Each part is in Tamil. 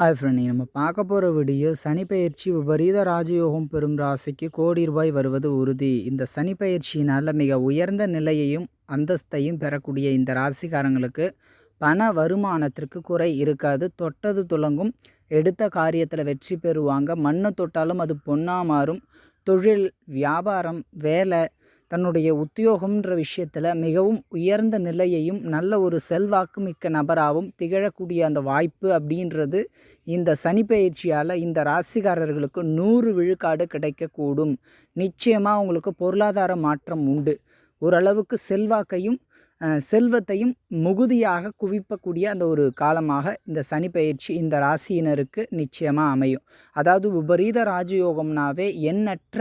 ஹாய் ஃப்ரெண்ட் நம்ம பார்க்க போகிற வீடியோ சனி பயிற்சி விபரீத ராஜயோகம் பெறும் ராசிக்கு கோடி ரூபாய் வருவது உறுதி. இந்த சனி பயிற்சியினால் மிக உயர்ந்த நிலையையும் அந்தஸ்தையும் பெறக்கூடிய இந்த ராசிக்காரங்களுக்கு பண வருமானத்திற்கு குறை இருக்காது. தொட்டது துலங்கும் எடுத்த காரியத்தில் வெற்றி பெறுவாங்க. மண்ணை தொட்டாலும் அது பொன்னாக மாறும். தொழில் வியாபாரம் வேலை தன்னுடைய உத்தியோகம்ன்ற விஷயத்தில் மிகவும் உயர்ந்த நிலையையும் நல்ல ஒரு செல்வாக்கு மிக்க நபராகவும் திகழக்கூடிய அந்த வாய்ப்பு அப்படின்றது இந்த சனி பயிற்சியால் இந்த ராசிக்காரர்களுக்கு நூறு விழுக்காடு கிடைக்கக்கூடும். நிச்சயமாக உங்களுக்கு பொருளாதார மாற்றம் உண்டு. ஓரளவுக்கு செல்வாக்கையும் செல்வத்தையும் முகுதியாக குவிப்பக்கூடிய அந்த ஒரு காலமாக இந்த சனி பயிற்சி இந்த ராசியினருக்கு நிச்சயமாக அமையும். அதாவது விபரீத ராஜயோகம்னாவே எண்ணற்ற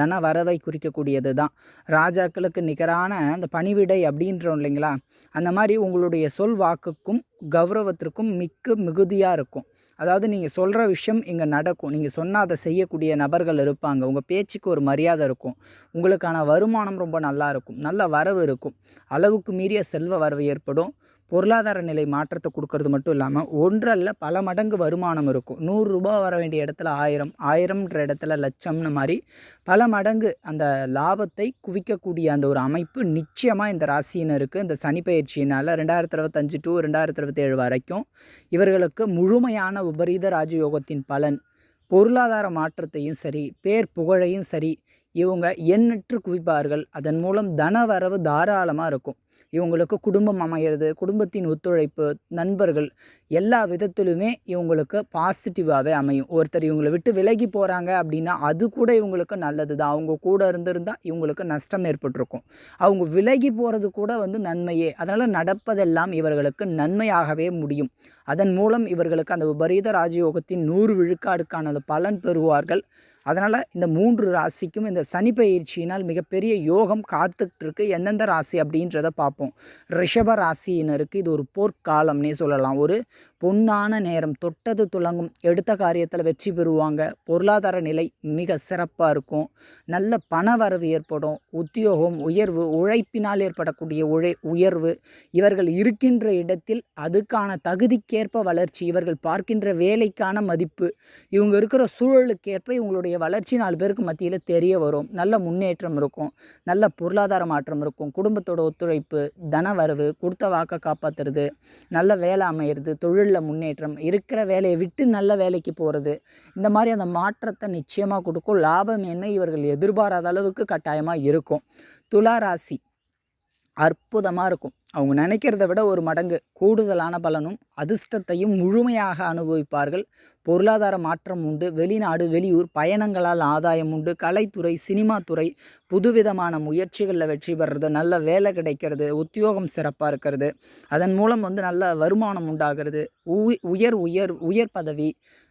தன வரவை குறிக்கக்கூடியது தான். ராஜாக்களுக்கு நிகரான அந்த பணிவிடை அப்படின்றோம் இல்லைங்களா? அந்த மாதிரி உங்களுடைய சொல் வாக்குக்கும் கௌரவத்திற்கும் மிக்க மிகுதியாக இருக்கும். அதாவது நீங்கள் சொல்கிற விஷயம் இங்கே நடக்கும். நீங்கள் சொன்னால் அதை செய்யக்கூடிய நபர்கள் இருப்பாங்க. உங்கள் பேச்சுக்கு ஒரு மரியாதை இருக்கும். உங்களுக்கான வருமானம் ரொம்ப நல்லா இருக்கும். நல்ல வரவு இருக்கும். அளவுக்கு மீறிய செல்வ வரவு ஏற்படும். பொருளாதார நிலை மாற்றத்தை கொடுக்கறது மட்டும் இல்லாமல் ஒன்றல்ல பல மடங்கு வருமானம் இருக்கும். நூறுரூபா வர வேண்டிய இடத்துல ஆயிரம் ஆயிரம்ன்ற இடத்துல லட்சம்னு மாதிரி பல மடங்கு அந்த லாபத்தை குவிக்கக்கூடிய அந்த ஒரு அமைப்பு நிச்சயமாக இந்த ராசியினருக்கு இந்த சனி பயிற்சியினால் ரெண்டாயிரத்தி இருபத்தஞ்சு டு ரெண்டாயிரத்தி இருபத்தேழு வரைக்கும் இவர்களுக்கு முழுமையான விபரீத ராஜயோகத்தின் பலன் பொருளாதார மாற்றத்தையும் சரி பேர் புகழையும் சரி இவங்க எண்ணற்று குவிப்பார்கள். அதன் மூலம் தன வரவு தாராளமாக இருக்கும். இவங்களுக்கு குடும்பம் அமையிறது குடும்பத்தின் ஒத்துழைப்பு நண்பர்கள் எல்லா விதத்திலுமே இவங்களுக்கு பாசிட்டிவாகவே அமையும். ஒருத்தர் இவங்களை விட்டு விலகி போகிறாங்க அப்படின்னா அது கூட இவங்களுக்கு நல்லது தான் அவங்க கூட இருந்திருந்தால் இவங்களுக்கு நஷ்டம் ஏற்பட்டிருக்கும். அவங்க விலகி போகிறது கூட வந்து நன்மையே. அதனால் நடப்பதெல்லாம் இவர்களுக்கு நன்மையாகவே முடியும். அதன் மூலம் இவர்களுக்கு அந்த விபரீத ராஜயோகத்தின் நூறு விழுக்காடுக்கான பலன் பெறுவார்கள். அதனால் இந்த மூன்று ராசிக்கும் இந்த சனி பயிற்சியினால் மிகப்பெரிய யோகம் காத்துட்ருக்கு எந்தெந்த ராசி அப்படின்றத பார்ப்போம். ரிஷப ராசியினருக்கு இது ஒரு போர்க்காலம்னே சொல்லலாம். ஒரு பொன்னான நேரம். தொட்டது துலங்கும் எடுத்த காரியத்தில் வெற்றி பெறுவாங்க. பொருளாதார நிலை மிக சிறப்பாக இருக்கும். நல்ல பண வரவு ஏற்படும். உத்தியோகம் உயர்வு உழைப்பினால் ஏற்படக்கூடிய உழை உயர்வு. இவர்கள் இருக்கின்ற இடத்தில் அதுக்கான தகுதிக்கேற்ப வளர்ச்சி இவர்கள் பார்க்கின்ற வேலைக்கான மதிப்பு இவங்க இருக்கிற சூழலுக்கேற்ப இவங்களுடைய வளர்ச்சி நாலு பேருக்கு மத்தியில் தெரிய வரும். நல்ல முன்னேற்றம் இருக்கும். நல்ல பொருளாதார மாற்றம் இருக்கும். குடும்பத்தோட ஒத்துழைப்பு தனவரவு கொடுத்த வாக்கை காப்பாற்றுறது நல்ல வேலை அமையிறது தொழிலில் முன்னேற்றம் இருக்கிற வேலையை விட்டு நல்ல வேலைக்கு போகிறது இந்த மாதிரி அந்த மாற்றத்தை நிச்சயமாக கொடுக்கும். லாபம் என்ன? இவர்கள் எதிர்பாராத அளவுக்கு கட்டாயமாக இருக்கும். துலா ராசி. அற்புதமாக இருக்கும். அவங்க நினைக்கிறத விட ஒரு மடங்கு கூடுதலான பலனும் அதிர்ஷ்டத்தையும் முழுமையாக அனுபவிப்பார்கள். பொருளாதார மாற்றம் உண்டு வெளிநாடு வெளியூர் பயணங்களால் ஆதாயம் உண்டு கலைத்துறை சினிமாத்துறை புதுவிதமான முயற்சிகளில் வெற்றி பெறுறது நல்ல வேலை கிடைக்கிறது உத்தியோகம் சிறப்பாக இருக்கிறது. அதன் மூலம் வந்து நல்ல வருமானம் உண்டாகிறது. உயர் உயர் உயர் பதவி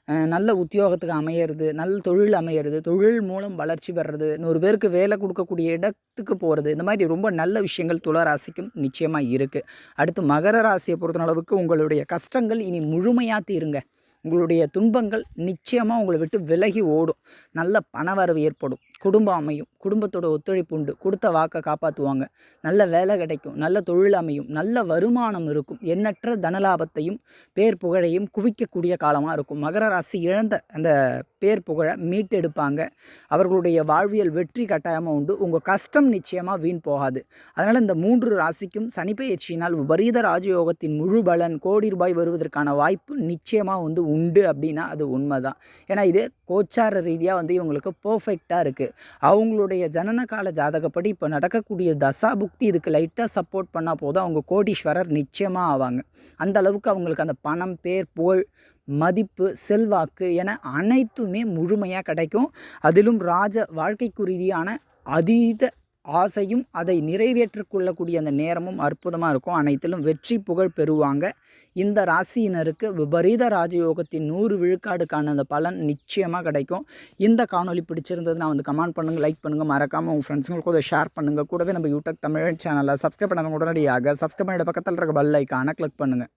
நல்ல உத்தியோகத்துக்கு அமையிறது நல்ல தொழில் அமையிறது தொழில் மூலம் வளர்ச்சி பெறுறது நூறு பேருக்கு வேலை கொடுக்கக்கூடிய இடத்துக்கு போகிறது இந்த மாதிரி ரொம்ப நல்ல விஷயங்கள் துளராசிக்கும் நிச்சயமாக இருக்குது அடுத்து மகர ராசியை பொறுத்தளவுக்கு உங்களுடைய கஷ்டங்கள் இனி முழுமையாக தீருங்க. உங்களுடைய துன்பங்கள் நிச்சயமாக உங்களை விட்டு விலகி ஓடும். நல்ல பணவரவு ஏற்படும். குடும்பம் அமையும். குடும்பத்தோட ஒத்துழைப்பு உண்டு. கொடுத்த வாக்கை காப்பாற்றுவாங்க நல்ல வேலை கிடைக்கும். நல்ல தொழில் அமையும். நல்ல வருமானம் இருக்கும். எண்ணற்ற தனலாபத்தையும் பேர் புகழையும் குவிக்கக்கூடிய காலமாக இருக்கும். மகர ராசி இழந்த அந்த பேர் புகழை மீட்டெடுப்பாங்க. அவர்களுடைய வாழ்வியல் வெற்றி கட்டாயமாக உண்டு. உங்கள் கஷ்டம் நிச்சயமாக வீண் போகாது. அதனால் இந்த மூன்று ராசிக்கும் சனிப்பெயர்ச்சியினால் விபரீத ராஜயோகத்தின் முழு பலன் கோடி ரூபாய் வருவதற்கான வாய்ப்பு நிச்சயமாக வந்து உண்டு அப்படின்னா அது உண்மைதான். ஏன்னா இது கோச்சார ரீதியாக வந்து இவங்களுக்கு பர்ஃபெக்டாக இருக்குது அவங்களுடைய ஜனன கால ஜாதகப்படி இப்போ நடக்கக்கூடிய தசா புக்தி இதுக்கு லைட்டாக சப்போர்ட் பண்ணால் போதும். அவங்க கோடீஸ்வரர் நிச்சயமாக ஆவாங்க. அந்த அளவுக்கு அவங்களுக்கு அந்த பணம் பேர் புகழ் மதிப்பு செல்வாக்கு என அனைத்துமே முழுமையாக கிடைக்கும். அதிலும் ராஜ வாழ்க்கைக்கு ரீதியான அதீத ஆசையும் அதை நிறைவேற்றிக் கொள்ளக்கூடிய அந்த நேரமும் அற்புதமாக இருக்கும். அனைத்திலும் வெற்றி புகழ் பெறுவாங்க. இந்த ராசியினருக்கு விபரீத ராஜயோகத்தின் நூறு விழுக்காடுக்கான அந்த பலன் நிச்சயமாக கிடைக்கும். இந்த காணொளி பிடிச்சிருந்ததுன்னா வந்து கமெண்ட் பண்ணுங்கள் லைக் பண்ணுங்கள் மறக்காமல் உங்கள் ஃப்ரெண்ட்ஸுங்களுக்கு அதை ஷேர் பண்ணுங்கள் கூடவே நம்ம யூடியூப் தமிழ் சேனலை சப்ஸ்கிரைப் பண்ணாதவங்க உடனடியாக சப்ஸ்கிரைப் பண்ணிட பக்கத்தில் இருக்க பெல் ஐக்கானை கிளிக் பண்ணுங்கள்